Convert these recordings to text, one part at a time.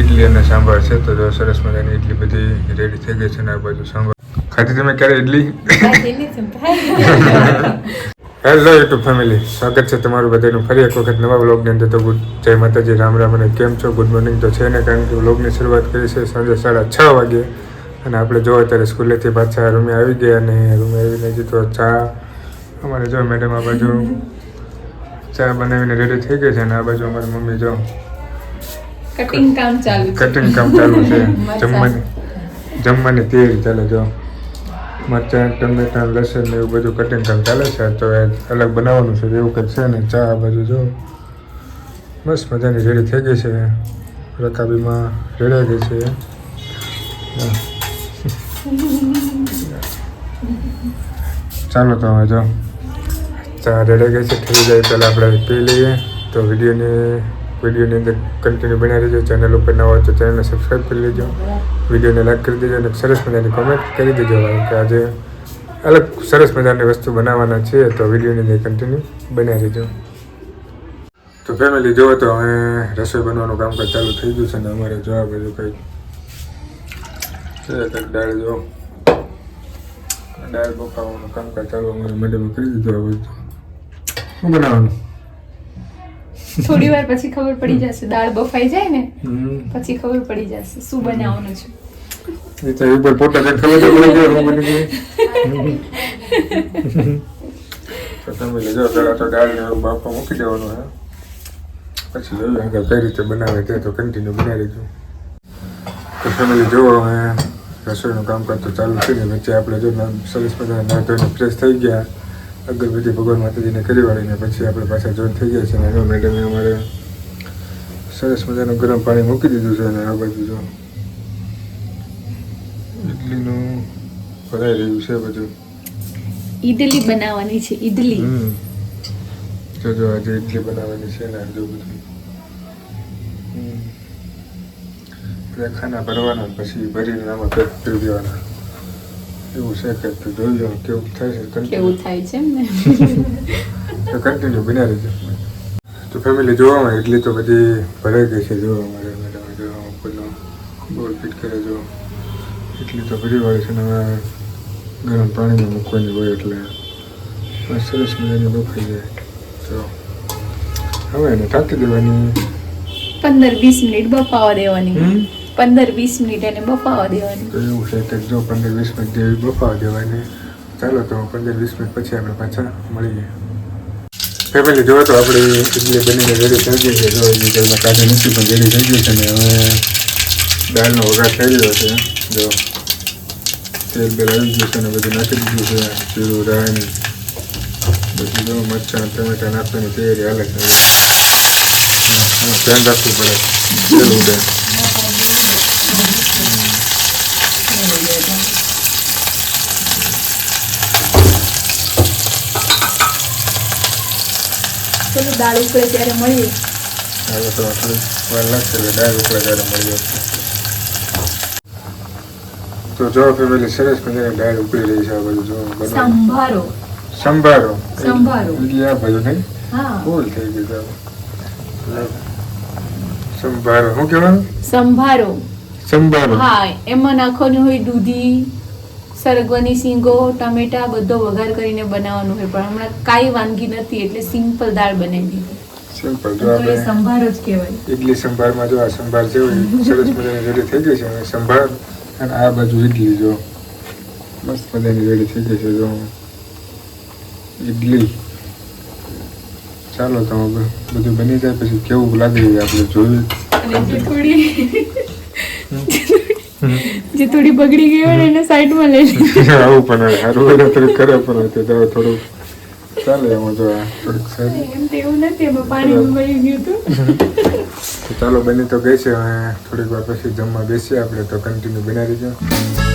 ઇડલી અને સાંભાર છે તો જો સરસ મજાની ઇડલી બધી રેડી થઈ ગઈ છે ને આ બાજુ સાંભાર. ખાધી તમે ક્યારે ઇડલી હેલો યુટ્યુબ ફેમિલી સ્વાગત છે તમારું બધાનું. ફરી એક વખત નવા બ્લોગની અંદર તો ગુડ જય માતાજી રામ રામ અને કેમ છો? ગુડ મોર્નિંગ તો છે ને કારણ કે બ્લોગની શરૂઆત કરી છે સાંજે સાડા છ વાગે. અને આપણે જો અત્યારે સ્કૂલેથી પાછા રૂમે આવી ગયા અને રૂમે આવીને જીતો ચા અમારે જો મેડમ આ બાજુ ચા બનાવીને રેડી થઈ ગઈ છે અને આ બાજુ અમારી મમ્મી જો કટિંગ કામ ચાલુ છે. કટિંગ કામ ચાલુ છે. જમવાની જમવાની તૈયારી ચાલે જો. મરચાં ટમેટા લસણ ને એવું બધું કટિંગ કામ ચાલે છે. તો એ અલગ બનાવવાનું છે. એવું કંઈક છે ને ચા આ બાજુ જો. બસ મજાની રેડી થઈ ગઈ છે. રકાબીમાં રેડાઈ ગઈ છે. ચાલો તો હવે જો. ચા રેડાઈ ગઈ છે. થઈ જાય પહેલાં આપણે પી લઈએ. તો વિડીયોને વિડીયોની અંદર કન્ટિન્યુ બન્યા રહેજો. ચેનલ ઉપર ન હોય તો ચેનલને સબસ્ક્રાઈબ કરી લેજો. વિડીયોને લાઈક કરી દેજો અને સરસ મજાની કોમેન્ટ કરી દેજો. કે આજે અલગ સરસ મજાની વસ્તુ બનાવવાના છે, તો વિડીયોની અંદર કન્ટિન્યુ બન્યા રહેજો. તો ફેમિલી જુઓ તો હવે રસોઈ બનવાનું કામકાજ ચાલુ થઈ ગયું છે ને અમારે જોવા બધું કંઈક દાળ જો દાળ બફાવવાનું કામકાજ ચાલુ, અમારે મેડમ કરી દીધું હવે શું બનાવવાનું? થોડી વાર પછી ખબર પડી જશે. દાળ બફાઈ જાય ને પછી ખબર પડી જશે શું બનાવવાનું છે. એ તો ઉપર પોતા ખબર તો તમે લેજો પેલા તો દાળ ને મૂકી દેવાનું હે. પછી આગળ કઈ રીતે બનાવે તે તો કન્ટિન્યુ બનાવી દેજો. તો ફેમિલી જુઓ હવે રસોઈનું કામકાજ તો ચાલુ થઈને ને વચ્ચે આપણે જો સરસ મજાના ધોઈને ફ્રેશ થઈ ગયા. અગરબત્તી ભગવાન માતાજીને કરી વાળીને પછી આપણે પાછા જોઈન થઈ ગયા છે અને હવે મેડમે અમારે સરસ મજાનું ગરમ પાણી મૂકી દીધું છે અને આ બાજુ જો ઇડલીનું ભરાઈ રહ્યું છે બધું. ઈડલી બનાવવાની છે ઈડલી. જો જો આજે ઇડલી બનાવવાની છે ને જો બધું. બધા ખાના ભરવાના પછી ભરીને આમાં પેક કરી દેવાના. એવું છે કે તો જોઈ હવે કેવું થાય છે કેવું થાય છે ને તો કન્ટિન્યુ બન્યા રહેજો તો ફેમિલી જોવામાં એટલી તો બધી ભરાઈ ગઈ છે જોવા મારે મેડમ જોવા પેલો બોલ ફિટ કરે જો. એટલી તો ભરી વાળી છે ને હવે ગરમ પાણીમાં મૂકવાની હોય એટલે સરસ મજાની દુખાઈ જાય. તો હવે એને ટાંકી દેવાની. પંદર વીસ મિનિટ બફાવા દેવાની. પંદર વીસ મિનિટ એને બફાવા દેવાની. તો એવું છે કે જો પંદર વીસ મિનિટ જેવી બફાવા દેવાની, ચાલો તો પંદર વીસ મિનિટ પછી આપણે પાછા મળીએ. ફેમિલી જોવો તો આપણી ઇડલી બનીને રેડી થઈ ગઈ છે. જો એ પહેલાં કાઢી નથી, પણ રેડી થઈ ગયું છે ને હવે દાળનો વઘાર થઈ ગયો છે. જો તેલ બેલ આવી ગયું છે ને બધું નાખી દીધું છે. જીરું, રાઈ, બધું જો મરચાં, ટમેટા નાખવાની તૈયારી હાલે છે. ધ્યાન રાખવું પડે. તેલ ઉડે ચલો દાળ ઉકળે ત્યારે મળીએ. હવે તો વાર લાગશે એટલે દાળ ઉકળે ત્યારે મળીએ. તો જો ફેમિલી સરસ મજાની દાળ ઉકળી રહી છે આ બધું જો સંભારો. સંભારો. સંભારો. ઇડલી આ બાજુ નહીં? ભૂલ થઈ ગઈ તો સંભારો. શું કહેવાનું? સંભારો. સંભારો. હા એમાં નાખવાનું હોય દૂધી સરગવાની સિંગો ટમેટા બધો વઘાર કરીને બનાવવાનું હોય પણ હમણાં કાંઈ વાનગી નથી એટલે સિમ્પલ દાળ બનાવી દીધી. સિમ્પલ તો એ આપણે સંભાર જ કહેવાય. ઇડલી સંભારમાં જો આ સંભાર છે સરસ મજાની રેડી થઈ ગઈ છે અને સંભાર અને આ બાજુ ઇડલી જો. મસ્ત મજાની રેડી થઈ ગઈ છે જો. ઇડલી ચાલો તો હવે બધું બની જાય પછી કેવું લાગે આપણે જોયું. થોડી જે થોડી બગડી ગઈ હોય ને એને સાઈડમાં લઈ લે. આવું પણ હારું ને કરે પણ તે દવા થોડુંક ચાલે એમાં જો આ થોડીક સારી એમ તો એવું નથી એમાં પાણી ગયું હતું. ચાલો બની તો ગઈ છે. થોડીક વાર પછી જમવા બેસીએ આપણે તો કન્ટિન્યુ બનાવી દેજો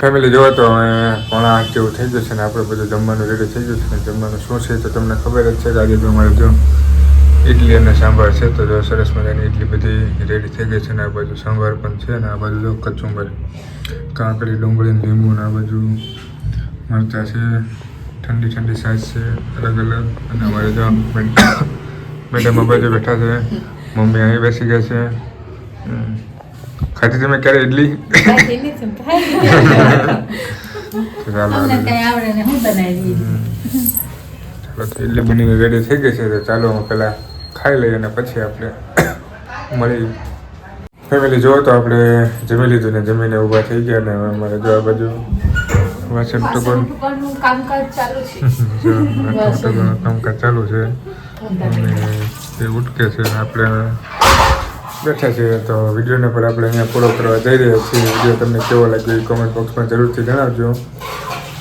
ફેમિલી જોવો તો હવે પોણા આઠ જેવું થઈ જશે ને આપણે બધું જમવાનું રેડી થઈ જશે ને જમવાનું શું છે તો તમને ખબર જ છે આજે તો અમારે જો ઇડલી અને સાંભાર છે તો જો સરસ મજાની ઇડલી બધી રેડી થઈ ગઈ છે ને આ બાજુ સાંભાર પણ છે ને આ બાજુ જો કચુંબર, કાકડી, ડુંગળી લીંબુ ને આ બાજુ મરચાં છે, ઠંડી ઠંડી સાઈઝ છે, અલગ અલગ. અને અમારે જો મેડમ આ બાજુ બેઠા છે. મમ્મી અહીં બેસી ગયા છે. ખાધી તમે ક્યારે ઇડલી. ચાલો તો ઇડલી બનીને રેડી થઈ ગઈ છે તો ચાલો હું પહેલાં ખાઈ લઈએ અને પછી આપણે મળી. ફેમિલી જો તો આપણે જમી લીધું ને જમીને ઊભા થઈ ગયા ને અમારે જો આ બાજુ વાસણ પણ કામકાજ ચાલુ છે. કામકાજ ચાલુ છે. અને તે ઉટકે છે આપણે બેઠા છીએ. તો વિડીયોને પર આપણે અહીંયા પૂરો કરવા જઈ રહ્યા છીએ. વીડિયો તમને કેવો લાગ્યો એ કોમેન્ટ બોક્સમાં જરૂરથી જણાવજો.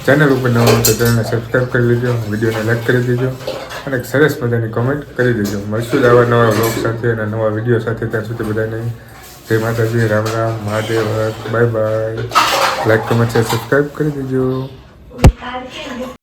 ચેનલ ઉપર નવા તો ચેનલને સબસ્ક્રાઈબ કરી લેજો. વિડીયોને લાઈક કરી દેજો. અને એક સરસ મજાની કોમેન્ટ કરી દેજો. મળશું જ આવા નવા બ્લોગ સાથે અને નવા વીડિયો સાથે. ત્યાં સુધી બધાને જય Mataji. Ram Ram. Mahadev bye bye like comment share subscribe કરી દેજો.